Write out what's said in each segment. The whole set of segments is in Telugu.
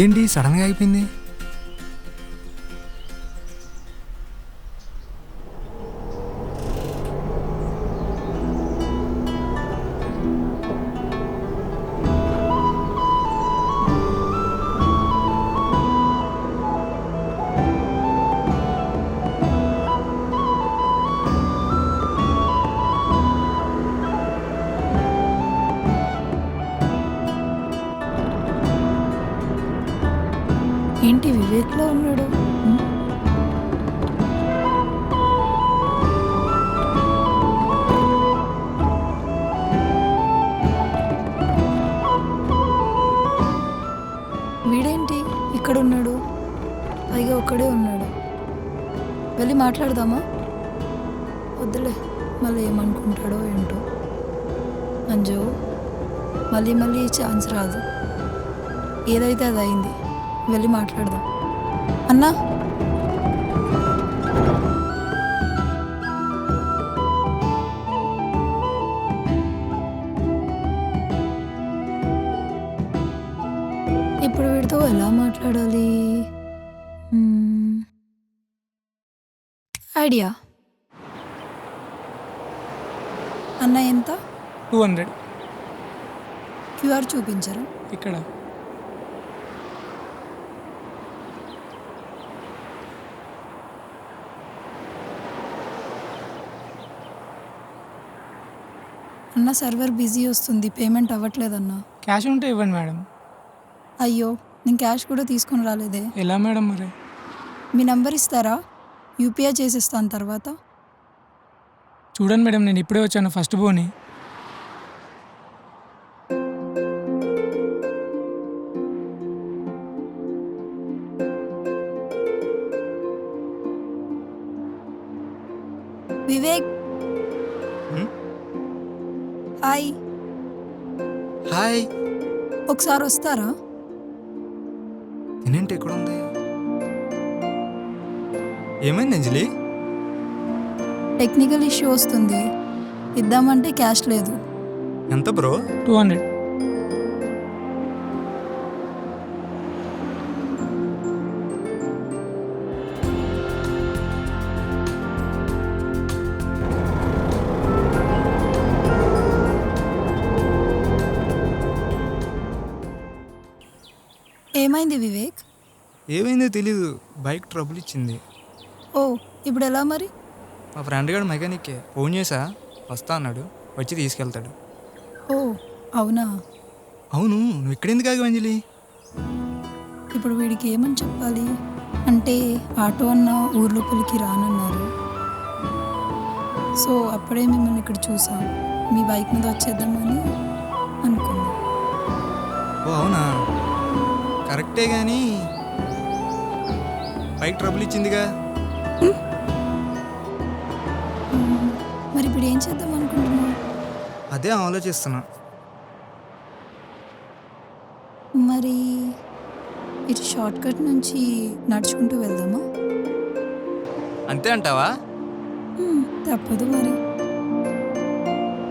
ఇదేంటి? సడన్గా అయిపోయింది. ఎట్లా ఉన్నాడు. వీడేంటి? ఇక్కడ ఉన్నాడు పైగా ఒక్కడే ఉన్నాడు. వెళ్ళి మాట్లాడదామా? వద్దులే మళ్ళీ ఏమనుకుంటాడో ఏంటో. అంజు మళ్ళీ మళ్ళీ ఛాన్స్ రాదు. ఏదైతే అది అయింది వెళ్ళి మాట్లాడదాం. అన్నా? ఇప్పుడు వీడితో ఎలా మాట్లాడాలి. ఐడియా? అన్న ఎంత? Two hundred. క్యూఆర్ చూపించరా? ఇక్కడ. అన్న సర్వర్ బిజీ వస్తుంది పేమెంట్ అవ్వట్లేదన్నా. క్యాష్ ఉంటే ఇవ్వండి మేడం. అయ్యో నేను క్యాష్ కూడా తీసుకొని రాలేదే. ఎలా మేడం మరి? మీ నంబర్ ఇస్తారా? యూపీఐ చేసేస్తాను తర్వాత. చూడండి మేడం నేను ఇప్పుడే వచ్చాను ఫస్ట్ బోని హాయ్. ఒకసారి వస్తారా? తినేంటి ఎక్కడ ఉంది ఏమైంది అంజలి? టెక్నికల్ ఇష్యూ వస్తుంది. ఇద్దామంటే క్యాష్ లేదు. ఎంత బ్రో? Two hundred. ఏమైంది వివేక్? ఏమైందో తెలీదు. బైక్ ట్రబుల్ ఇచ్చింది. ఓ ఇప్పుడు ఎలా మరి? మా ఫ్రెండ్ గారు మెకానిక్కే. ఫోన్ చేసా? వస్తా అన్నాడు. వచ్చి తీసుకెళ్తాడు. ఓ అవునా? అవును. నువ్వు ఇక్కడ ఎందుకు ఆగావు అంజలి? ఇప్పుడు వీడికి ఏమని చెప్పాలి? అంటే ఆటో అన్న ఊర్ లోపలికి రానన్నారు. సో అప్పుడే మిమ్మల్ని ఇక్కడ చూసాం. మీ బైక్ మీద వచ్చేద్దామని అనుకున్నాం. ఓ అవునా? కరెక్టే కానీ బైక్ ట్రబుల్ ఇచ్చిందిగా. మరి ఇప్పుడు ఏం చేద్దాం అనుకుంటున్నావు? అదే ఆలోచిస్తున్నా. మరి ఇటు షార్ట్ కట్ నుంచి నడుచుకుంటూ వెళ్దామా? అంతే అంటావా? తప్పదు మరి.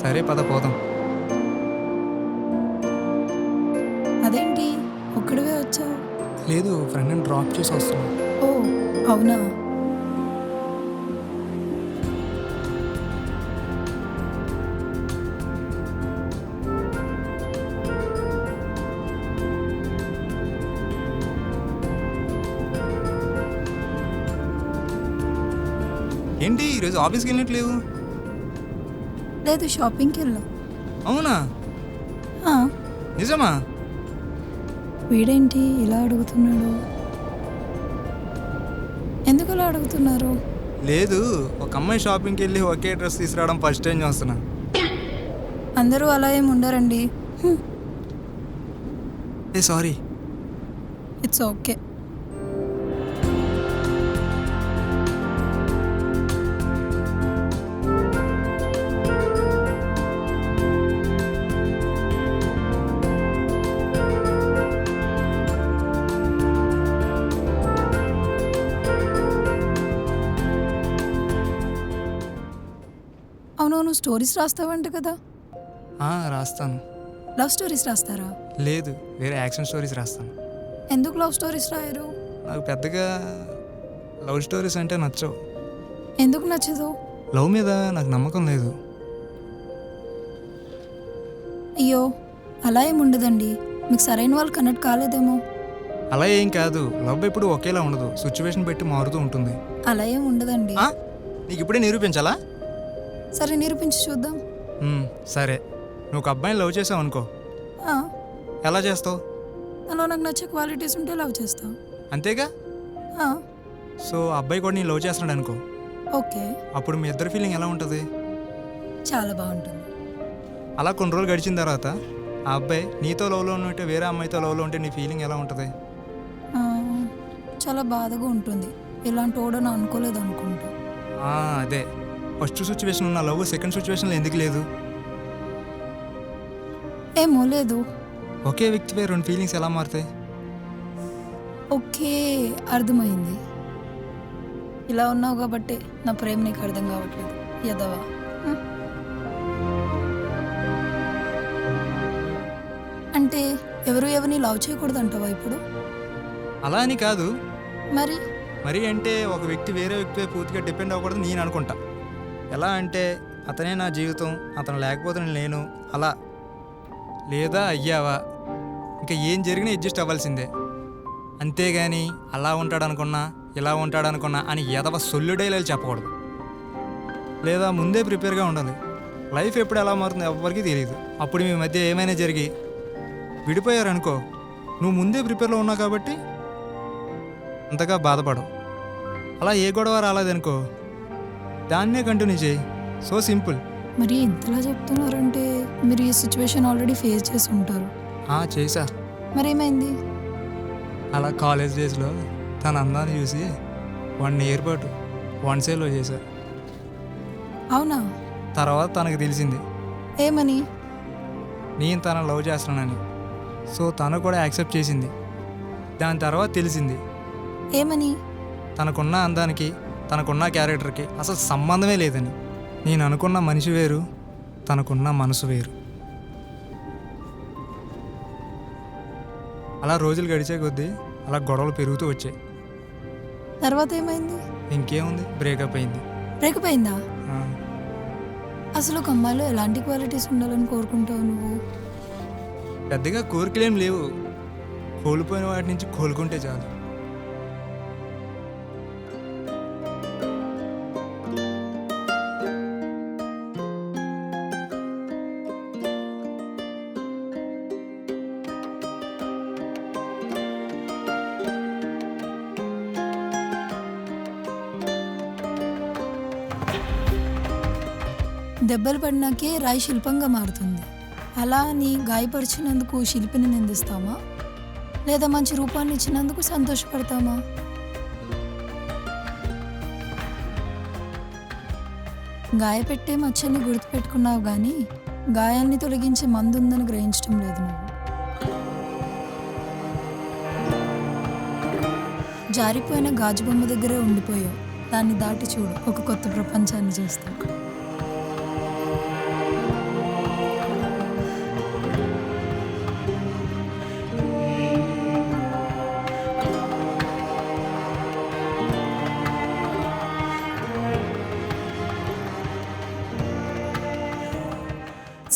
సరే పద పోదాం. అదేంటి? ఒక్కడివే వచ్చావు? లేదు ఫ్రెండ్ని డ్రాప్ చేసి వస్తున్నా. ఓ అవునా? ఏంటి ఈరోజు ఆఫీస్కి వెళ్ళట్లేవు లేదు షాపింగ్కి వెళ్ళాం. అవునా? నిజమా? వీడేంటి ఇలా అడుగుతున్నాడు? ఎందుకు అలా అడుగుతున్నారు? లేదు ఒక అమ్మాయి షాపింగ్కి వెళ్ళి ఒకే డ్రెస్ తీసుకురావడం ఫస్ట్ టైం చూస్తున్నా. అందరూ అలా ఏమి ఉండరండి. ఏ సారీ. It's okay. స్టోరీస్ రాస్తావంట కదా? రాస్తాను. లవ్ స్టోరీస్ రాస్తారా? లేదు వేరే యాక్షన్ స్టోరీస్ రాస్తాను. ఎందుకు లవ్ స్టోరీస్ రాయరు? నాకు పెద్దగా లవ్ స్టోరీస్ అంటే నచ్చవు. ఎందుకు నచ్చదు? లవ్ మీద నాకు నమ్మకం లేదు. అయ్యో అలా ఏమి ఉండదండి. మీకు సరైన వాళ్ళు కనెక్ట్ కాలేదేమో. అలా ఏం కాదు. లవ్ ఎప్పుడు ఒకేలా ఉండదు. సిచ్యువేషన్ బట్టి మారుతూ ఉంటుంది. అలా ఏం ఉండదండి. ఆ? నీకు ఇప్పుడే నిరూపించాలా? సరే నిరూపించి చూద్దాం. మ్మ్, సరే. నువ్వు ఒక అబ్బాయిని లవ్ చేసావు అనుకో. ఆ, ఎలా చేస్తావు? తనలో నాకు నచ్చే క్వాలిటీస్ ఉంటే లవ్ చేస్తా అంతేగా? ఆ, సో ఆ అబ్బాయి కూడా నేను లవ్ చేస్తున్నాడు అనుకో. ఓకే. అప్పుడు మీ ఇద్దరు ఫీలింగ్ ఎలా ఉంటుంది? చాలా బాగుంటుంది. అలా కొన్ని రోజులు గడిచిన తర్వాత ఆ అబ్బాయి నీతో లవ్లో ఉంటే వేరే అమ్మాయితో లవ్లో ఉంటే నీ ఫీలింగ్ ఎలా ఉంటుంది? ఆ, చాలా బాధగా ఉంటుంది. ఇలాంటి ఓడని అనుకోలేదు అనుకుంటా. ఆ, అదే. ఫస్ట్ సిచ్యువేషన్ ఉన్న లవ్ సెకండ్ సిచ్యువేషన్లో ఎందుకు లేదు? ఏమో లేదు. ఒకే వ్యక్తిపై రెండు ఫీలింగ్స్ ఎలా మారుతాయి? ఓకే అర్థమైంది. ఇలా ఉన్నావు కాబట్టి నా ప్రేమ నీకు అర్థం కావట్లేదు. యదవా. అంటే ఎవరు ఎవరిని లవ్ చేయకూడదు అంటావా ఇప్పుడు? అలా అని కాదు. మరి? మరి అంటే ఒక వ్యక్తి వేరే వ్యక్తిపై పూర్తిగా డిపెండ్ అవ్వకూడదు నేను అనుకుంటా. ఎలా అంటే అతనే నా జీవితం అతను లేకపోతే నేను లేను అలా. లేదా అయ్యావా? ఇంకా ఏం జరిగినా అడ్జస్ట్ అవ్వాల్సిందే. అంతేగాని అలా ఉంటాడనుకున్నా ఇలా ఉంటాడనుకున్నా అని ఎదవ సొల్లుడైలు చెప్పకూడదు. లేదా ముందే ప్రిపేర్గా ఉండాలి. లైఫ్ ఎప్పుడు ఎలా మారుతుందో ఎవరికి తెలియదు అప్పుడు మీ మధ్య ఏమైనా జరిగి విడిపోయారనుకో నువ్వు ముందే ప్రిపేర్లో ఉన్నావు కాబట్టి అంతగా బాధపడవు. అలా ఏ గొడవ రాలేదనుకో దాన్నే కంటిన్యూ చేయి. So simple. మరి ఇంతలా చెప్తున్నారంటే మీరు ఈ సిచ్యువేషన్ ఆల్రెడీ ఫేస్ చేసి ఉంటారు. ఆ చేసా మరేమైంది? అలా కాలేజ్ డేస్లో తన అందాన్ని చూసి వన్ ఇయర్ పాటు వన్ సేలో చేశా. అవునా? తర్వాత తనకు తెలిసింది. ఏమని నేను తన లవ్ చేస్తున్నానని. సో తను కూడా యాక్సెప్ట్ చేసింది. దాని తర్వాత తెలిసింది. ఏమని తనకున్న అందానికి తనకున్న క్యారెక్టర్కి అసలు సంబంధమే లేదని. నేను అనుకున్న మనిషి వేరు తనకున్న మనసు వేరు. అలా రోజులు గడిచే కొద్దీ అలా గొడవలు పెరుగుతూ వచ్చాయి. తర్వాత ఏమైంది? ఇంకేముంది? బ్రేకప్ అయింది. బ్రేకప్ అయిందా? అసలు ఒక అమ్మాయిలో ఎలాంటి క్వాలిటీస్ ఉండాలని కోరుకుంటావు నువ్వు? పెద్దగా కోరికలేం లేవు. కోల్పోయిన వాటి నుంచి కోలుకుంటే చాలు. దెబ్బలు పడినాకే రాయి శిల్పంగా మారుతుంది. అలా అని గాయపరిచినందుకు శిల్పిని నిందిస్తామా? లేదా మంచి రూపాన్ని ఇచ్చినందుకు సంతోషపడతామా? గాయపెట్టే మచ్చల్ని గుర్తుపెట్టుకున్నావు కానీ గాయాన్ని తొలగించే మందు ఉందని గ్రహించడం లేదు నువ్వు. జారిపోయిన గాజు బొమ్మ దగ్గరే ఉండిపోయావు. దాన్ని దాటి చూడు ఒక కొత్త ప్రపంచాన్ని చూస్తావు.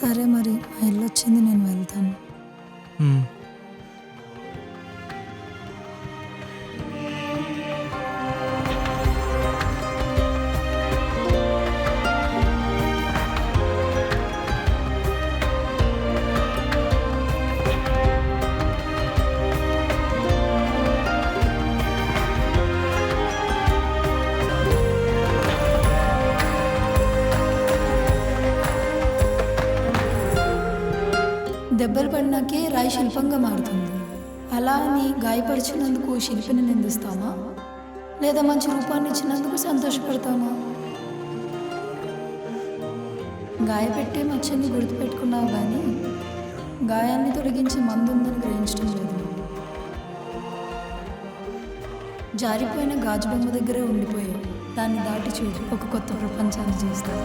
సరే మరి మా ఇల్లు వచ్చింది నేను దెబ్బలు పడినాకే రాయి శిల్పంగా మారుతుంది. అలా అని గాయపరిచినందుకు శిల్పిని నిందిస్తామా? లేదా మంచి రూపాన్ని ఇచ్చినందుకు సంతోషపడతామా? గాయపెట్టే మచ్చని గుర్తుపెట్టుకున్నావు కానీ గాయాన్ని తొలగించే మందు ఉందని గ్రహించడం లేదు. జారిపోయిన గాజు బొమ్మ దగ్గరే ఉండిపోయావు దాన్ని దాటి చూడు ఒక కొత్త ప్రపంచాన్ని చూస్తావు